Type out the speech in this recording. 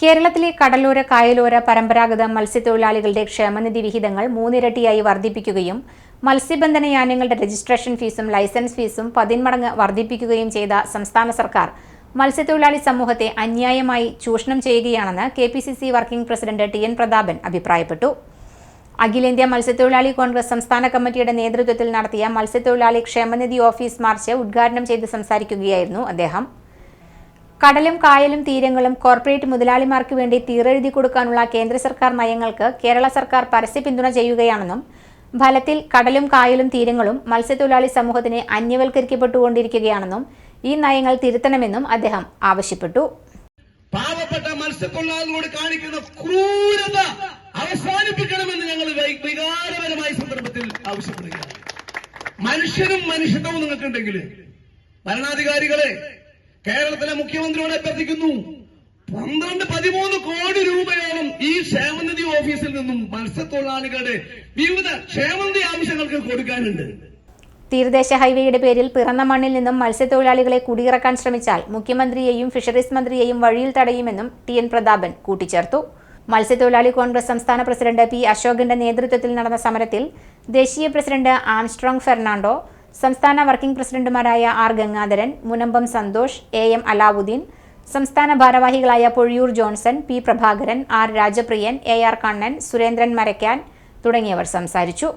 കേരളത്തിലെ കടലോര കായലോര പരമ്പരാഗത മത്സ്യത്തൊഴിലാളികളുടെ ക്ഷേമനിധി വിഹിതങ്ങൾ മൂന്നിരട്ടിയായി വർദ്ധിപ്പിക്കുകയും മത്സ്യബന്ധന യാനങ്ങളുടെ രജിസ്ട്രേഷൻ ഫീസും ലൈസൻസ് ഫീസും പതിന്മടങ്ങ് വർദ്ധിപ്പിക്കുകയും ചെയ്ത സംസ്ഥാന സർക്കാർ മത്സ്യത്തൊഴിലാളി സമൂഹത്തെ അന്യായമായി ചൂഷണം ചെയ്യുകയാണെന്ന് K P C C working president T N Prathapan അഭിപ്രായപ്പെട്ടു. അഖിലേന്ത്യാ മത്സ്യത്തൊഴിലാളി കോൺഗ്രസ് സംസ്ഥാന കമ്മിറ്റിയുടെ നേതൃത്വത്തിൽ നടത്തിയ മത്സ്യത്തൊഴിലാളി ക്ഷേമനിധി ഓഫീസ് മാർച്ച് ഉദ്ഘാടനം ചെയ്ത് സംസാരിക്കുകയായിരുന്നു അദ്ദേഹം. കടലും കായലും തീരങ്ങളും കോർപ്പറേറ്റ് മുതലാളിമാർക്ക് വേണ്ടി തീറെഴുതി കൊടുക്കാനുള്ള കേന്ദ്ര സർക്കാർ നയങ്ങൾക്ക് കേരള സർക്കാർ പരസ്യ പിന്തുണ ചെയ്യുകയാണെന്നും ഫലത്തിൽ കടലും കായലും തീരങ്ങളും മത്സ്യത്തൊഴിലാളി സമൂഹത്തിന് അന്യവൽക്കരിക്കപ്പെട്ടുകൊണ്ടിരിക്കുകയാണെന്നും ഈ നയങ്ങൾ തിരുത്തണമെന്നും അദ്ദേഹം ആവശ്യപ്പെട്ടു. പാവപ്പെട്ട മത്സ്യത്തൊഴിലാളികളോട് കാണിക്കുന്ന ക്രൂരത അവസാനിപ്പിക്കണമെന്ന് ഞങ്ങൾ വികാരപരമായ സന്ദർഭത്തിൽ ആവശ്യപ്പെടുകയാണ്. മനുഷ്യനും മനുഷ്യത്വവും നിങ്ങൾക്കുണ്ടെങ്കിൽ ഭരണാധികാരികളെ കേരളത്തിലെ മുഖ്യമന്ത്രിയോട് അഭ്യർത്ഥിക്കുന്നു. പന്ത്രണ്ട് പതിമൂന്ന് കോടി രൂപയോളം ഈ ക്ഷേമനിധി ഓഫീസിൽ നിന്നും മത്സ്യത്തൊഴിലാളികളുടെ വിവിധ ക്ഷേമനിധി ആവശ്യങ്ങൾക്ക് കൊടുക്കാനുണ്ട്. തീരദേശ ഹൈവേയുടെ പേരിൽ പിറന്ന മണ്ണിൽ നിന്നും മത്സ്യത്തൊഴിലാളികളെ കുടിയിറക്കാൻ ശ്രമിച്ചാൽ മുഖ്യമന്ത്രിയെയും ഫിഷറീസ് മന്ത്രിയെയും വഴിയിൽ തടയുമെന്നും ടി എൻ പ്രതാപൻ കൂട്ടിച്ചേർത്തു. മത്സ്യത്തൊഴിലാളി കോൺഗ്രസ് സംസ്ഥാന പ്രസിഡന്റ് പി അശോകന്റെ നേതൃത്വത്തിൽ നടന്ന സമരത്തിൽ ദേശീയ പ്രസിഡന്റ് ആംസ്ട്രോങ് ഫെർണാണ്ടോ സംസ്ഥാന വർക്കിംഗ് പ്രസിഡന്റുമാരായ R Gangadharan Munambam Santhosh A M Alavudheen സംസ്ഥാന ഭാരവാഹികളായ Pozhiyoor Johnson P Prabhakaran R Rajapriyan A R Kannan Surendran Marakkan തുടങ്ങിയവർ സംസാരിച്ചു.